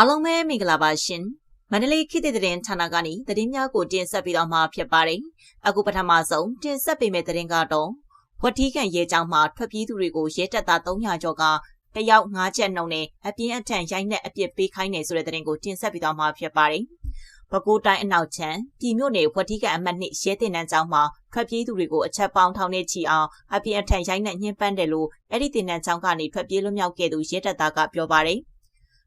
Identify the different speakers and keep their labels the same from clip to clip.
Speaker 1: အားလုံးပဲမင်္ဂလာပါရှင်မန္တလေးခေတ်သစ်သတင်းဌာနကနေသတင်းများကိုတင်ဆက်ပေးတော့မှာဖြစ်ပါတယ်အခုပထမဆုံးတင်ဆက်ပေးမယ့်သတင်းကတော့ဝတ်ထီးကန်ရဲကြောင်းမှာထွက်ပြေးသူတွေကိုရဲတပ်သား300ကျော်ကတယောက်9ချက်နှုံနဲ့အပြင်းအထန်ရိုက်နှက်အပြစ်ပေးခိုင်းနေဆိုတဲ့သတင်းကိုတင်ဆက်ပေးတော့မှာဖြစ်ပါတယ်ပဲခူးတိုင်းအနောက်ချမ်းပြည်မြို့နယ်ဝတ်ထီးကန်အမှတ်2ရဲတင်နန်းကျောင်းမှာထွက်ပြေးသူတွေကိုအချက်ပေါင်းထောင်နဲ့ချီအောင်အပြင်းအထန်ရိုက်နှက်ညှဉ်းပန်းတယ်လို့အဲ့ဒီတင်နန်းကျောင်းကနေထွက်ပြေးလွတ်မြောက်ခဲ့သူရဲတပ်သားကပြောပါတယ်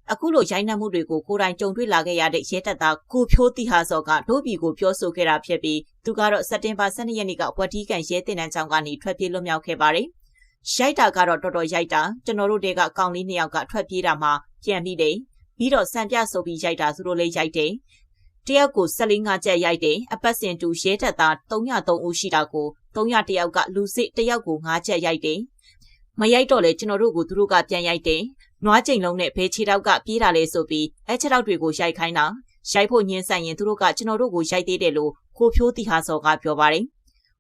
Speaker 1: အခုလိုရိုင်းနှက်မှုတွေကိုကိုယ်တိုင်ကြုံတွေ့လာခဲ့ရတဲ့ရဲတပ်သားကိုဖြိုးတိဟာစောကဒို့ဘီကိုပြောဆိုခဲ့တာဖြစ်ပြီးသူကတော့စက်တင်ဘာ12ရက်နေ့ကဝက်တီကန်ရဲတင်တန်းကျောင်းကနေထွက်ပြေးလွတ်မြောက်ခဲ့ပါတယ်။ရိုက်တာကတော့တော်တော်ရိုက်တာကျွန်တော်တို့တွေကကောင်းလေးနှစ်ယောက်ကထွက်ပြေးတာမှပြန်ပြီးတယ်။ပြီးတော့စံပြဆိုပြီးရိုက်တာသူတို့လေးရိုက်တယ်။တယောက်ကို14ငါချက်ရိုက်တယ်။အပတ်စဉ်တူရဲတပ်သား303ဦးရှိတာကို300တယောက်ကလူစစ်တယောက်ကို5ချက်ရိုက်တယ်။မရိုက်တော့လေကျွန်တော်တို့ကိုသူတို့ကပြန်ရိုက်တယ် နွားကျိန်လုံးနဲ့ဘဲခြေတောက်ကပြေးတာလဲဆိုပြီးအဲခြေတောက်တွေကိုရိုက်ခိုင်းတာရိုက်ဖို့ညှင်းဆန်ရင်သူတို့ကကျွန်တော်တို့ကိုရိုက်သေးတယ်လို့ကိုဖြိုးတီဟာစော်ကပြောပါတယ်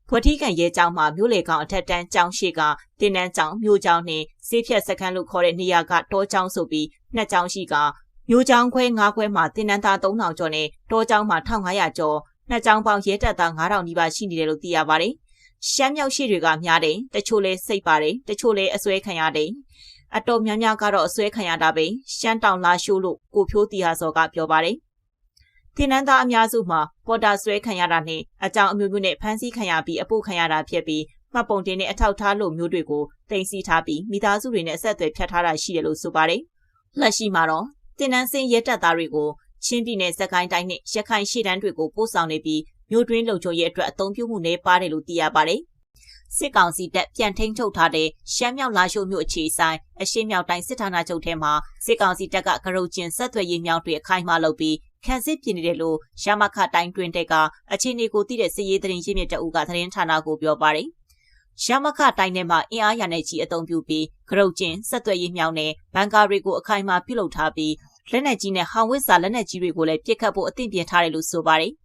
Speaker 1: ဖွက်ထီးကန်ရဲကျောင်းမှာမြို့လေကောင်အထက်တန်းကျောင်းရှိကတင်တန်းကျောင်းမြို့ကျောင်းနဲ့ဆေးဖြတ်စခန်းလို့ခေါ်တဲ့နေရာကတောကျောင်းဆိုပြီးနှစ်ကျောင်းရှိကမြို့ကျောင်းခွဲ၅ခွဲမှာတင်တန်းသား3000ကျော်နဲ့တောကျောင်းမှာ1500ကျော်နှစ်ကျောင်းပေါင်းရဲတပ်သား9000နီးပါးရှိနေတယ်လို့သိရပါတယ်ရှမ်းမြောက်ရှိတွေကများတယ်တချို့လဲစိတ်ပါတယ်တချို့လဲအစွဲခံရတယ် အတော်များများကတော့အစွဲခံရတာပဲရှမ်းတောင်လာရှိုးလို့ကိုဖြိုးတီဟာစောကပြောပါတယ်။တင်နန်းသားအများစုမှာပေါ်တာဆွဲခံရတာနဲ့အကြောင်းအမျိုးမျိုးနဲ့ဖမ်းဆီးခံရပြီးအပုတ်ခံရတာဖြစ်ပြီးမှတ်ပုံတင်နဲ့အထောက်ထားလို့မျိုးတွေကိုတင်စီထားပြီးမိသားစုတွေနဲ့အဆက်အသွယ်ဖြတ်ထားတာရှိတယ်လို့ဆိုပါတယ်။လက်ရှိမှာတော့တင်နန်းစင်းရဲတပ်သားတွေကိုချင်းပြည်နယ်စကိုင်းတိုင်းနဲ့ရခိုင်ရှေ့တန်းတွေကိုပို့ဆောင်နေပြီးမြို့တွင်းလုံခြုံရေးအတွက်အသုံးပြုမှုနဲ့ပါတယ်လို့သိရပါတယ် စစ်ကောင်စီတပ်ပြန်ထိန်းချုပ်ထားတဲ့ရှမ်းမြောက်လာရှိုးမြို့အခြေဆိုင်အရှေ့မြောက်တိုင်းစစ်ဌာနချုပ်ထဲမှာစစ်ကောင်စီတပ်ကကရုတ်ကျင်ဆက်သွယ်ရေးမြောင်းတွေအခိုင်အမာလုပ်ပြီးခန့်စစ်ပြင်နေတယ်လို့ရမခတိုင်းတွင်တဲ့ကအခြေအနေကိုသိတဲ့စစ်ရေးသတင်းရင်းမြစ်တအုပ်ကသတင်းဌာနကိုပြောပါတယ်။ရမခတိုင်းထဲမှာအင်အားရတဲ့ကြီးအုံပြုပြီးကရုတ်ကျင်ဆက်သွယ်ရေးမြောင်းနဲ့ဘန်ကာတွေကိုအခိုင်အမာပြုလုပ်ထားပြီးလက်နက်ကြီးနဲ့ဟောင်ဝစ်စာလက်နက်ကြီးတွေကိုလည်းပစ်ခတ်ဖို့အသင့်ပြင်ထားတယ်လို့ဆိုပါတယ်။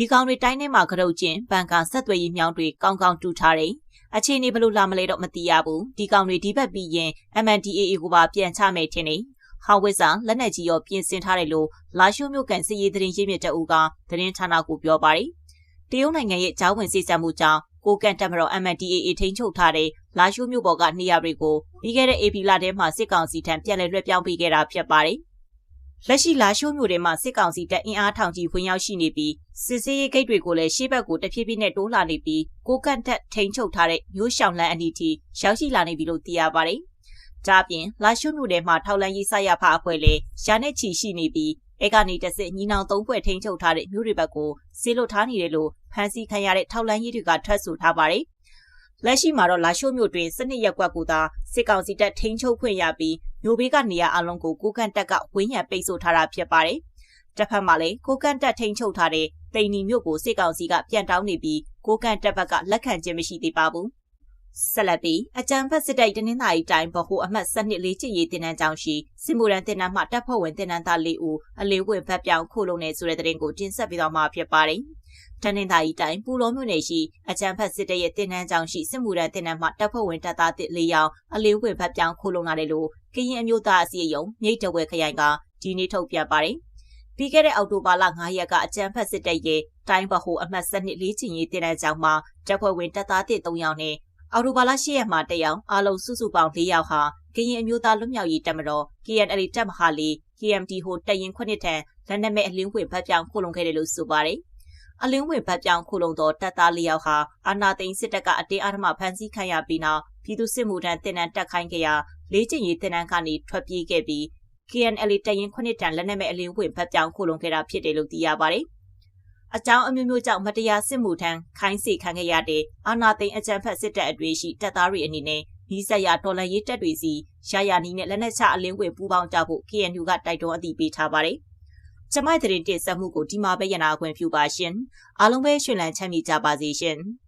Speaker 1: ဒီကောင်တွေတိုင်းထဲမှာကရုတ်ကျင်ဘန်ကာဆက်သွယ်ရေးမြောင်းတွေကောင်းကောင်းတူထားတယ်။အခြေအနေဘလို့လာမလဲတော့မသိရဘူးဒီကောင်တွေဒီဘက်ပြီးရင် MNDAA ကိုပါပြန်ချမယ်ထင်နေဟောင်ဝစ်ဆာလက်နက်ကြီးရောပြင်ဆင်ထားတယ်လို့လာရှိုးမြို့ကန်စစ်ရေးသတင်းရင်းမြစ်တအူကသတင်းဌာနကိုပြောပါတယ်တရုတ်နိုင်ငံရဲ့ဂျောင်းဝင်စစ်ဆက်မှုကြောင့်ကိုကန်တက်မတော် MNDAA ထိန်းချုပ်ထားတဲ့လာရှိုးမြို့ပေါ်ကနေရာတွေကိုပြီးခဲ့တဲ့ AP လထဲမှာစစ်ကောင်စီထံပြန်လည်လွှဲပြောင်းပေးခဲ့တာဖြစ်ပါတယ် လက်ရှိလာရှိုးမြို့ထဲမှာစစ်ကောင်စီတပ်အင်အားထောင်ကြီးဝင်ရောက်ရှိနေပြီးစစ်စေးရေးဂိတ်တွေကိုလည်းရှေ့ဘက်ကိုတဖြည်းဖြည်းနဲ့တိုးလာနေပြီးကိုကန့်တက်ထိန်ချုပ်ထားတဲ့မျိုးရှောင်လန်းအနီးထိရောက်ရှိလာနေပြီလို့သိရပါတယ်။ဒါပြင်လာရှိုးမြို့ထဲမှာထောက်လန်းရေးဆက်ရဖအဖွဲ့လည်းရှာနဲ့ချီရှိနေပြီးအဲကနေတဆင့်ညီနောင်သုံးဖွဲ့ထိန်ချုပ်ထားတဲ့မြို့တွေဘက်ကိုဆေးလွတ်ထားနေတယ်လို့ဖန်စီခံရတဲ့ထောက်လန်းရေးတွေကထွက်ဆိုထားပါတယ်။ လက်ရှိမှာတော့လာရှိုးမြို့တွင်စနစ်ရက်ကွက်ကိုသာစစ်ကောင်စီတပ်ထိန်းချုပ်ခွင့်ရပြီးမြို့ဘေးကနေရာအလုံးကိုကိုကန့်တက်ကဝင်းရံပိတ်ဆို့ထားတာဖြစ်ပါတယ်။တစ်ဖက်မှာလည်းကိုကန့်တက်ထိန်းချုပ်ထားတဲ့တိန်နီမြို့ကိုစစ်ကောင်စီကပြန်တောင်းနေပြီးကိုကန့်တက်ဘက်ကလက်ခံခြင်းမရှိသေးပါဘူး ဆက်လက်ပြီးအကြံဖက်စစ်တိုက်တနင်္သာရီတိုင်းဗဟိုအမှတ်7နှစ်လေးချစ်ရေးတင်နန်းကြောင်းရှိစစ်မှုရန်တင်နန်းမှတပ်ဖွဲ့ဝင်တင်နန်းသား၄ဦးအလေးဝင်ဖက်ပြောင်းခိုးလုံနေဆိုတဲ့တဲ့ရင်ကိုတင်ဆက်ပြီးတော့မှာဖြစ်ပါတယ်။တနင်္သာရီတိုင်းပူလောမြို့နယ်ရှိအကြံဖက်စစ်တပ်ရဲ့တင်နန်းကြောင်းရှိစစ်မှုရန်တင်နန်းမှတပ်ဖွဲ့ဝင်တပ်သား၄ယောက်အလေးဝင်ဖက်ပြောင်းခိုးလုံလာတယ်လို့ကရင်အမျိုးသားအစည်းအရုံးမြိတ်တဝဲခရိုင်ကဒီနေ့ထုတ်ပြန်ပါတယ်။ပြီးခဲ့တဲ့အောက်တိုဘာလ9ရက်ကအကြံဖက်စစ်တပ်ရဲ့တိုင်းဗဟိုအမှတ်7နှစ်လေးချင်ရေးတင်နန်းကြောင်းမှာတပ်ဖွဲ့ဝင်တပ်သား3ယောက်နဲ့ အော်တိုဘာလ10ရက်မှာတက်ရောက်အားလုံးစုစုပေါင်း၄ယောက်ဟာကရင်အမျိုးသားလွတ်မြောက်ရေးတပ်မတော် KNL တပ်မဟာလေး KMT ဟိုတရင်ခွနှစ်ထံလက်နက်မဲ့အလင်းဝင်ဖတ်ပြောင်းခိုလုံခဲ့တယ်လို့ဆိုပါတယ်။အလင်းဝင်ဖတ်ပြောင်းခိုလုံသောတပ်သား၄ယောက်ဟာအာနာသိန်းစစ်တပ်ကအတင်းအဓမ္မဖမ်းဆီးခံရပြီးနောက်ပြည်သူစစ်မှုထမ်းတင်နန်းတက်ခိုင်းခဲ့ရာလေးကျင်ရေးတင်နန်းကနေထွက်ပြေးခဲ့ပြီး KNL တရင်ခွနှစ်တန်လက်နက်မဲ့အလင်းဝင်ဖတ်ပြောင်းခိုလုံခဲ့တာဖြစ်တယ်လို့သိရပါတယ်။ အကြောင်းအမျိုးမျိုးကြောင့်မတရားစစ်မှုထမ်းခိုင်းစေခံခဲ့ရတဲ့အာနာသိန်းအကြံဖက်စစ်တပ်အတွေ့ရှိတပ်သားတွေအနေနဲ့နီးစပ်ရာဒေါ်လာရေးတပ်တွေစီရရနီးနဲ့လက်နက်ချအလင်းဝင်ပူးပေါင်းကြဖို့ KNU ကတိုက်တွန်းအသိပေးထားပါတယ်။ကျမတဲ့တင်ဆက်မှုကိုဒီမှာပဲရနာခွင့်ပြုပါရှင်။အားလုံးပဲရှင်လန်းချမ်းမြေကြပါစေရှင်။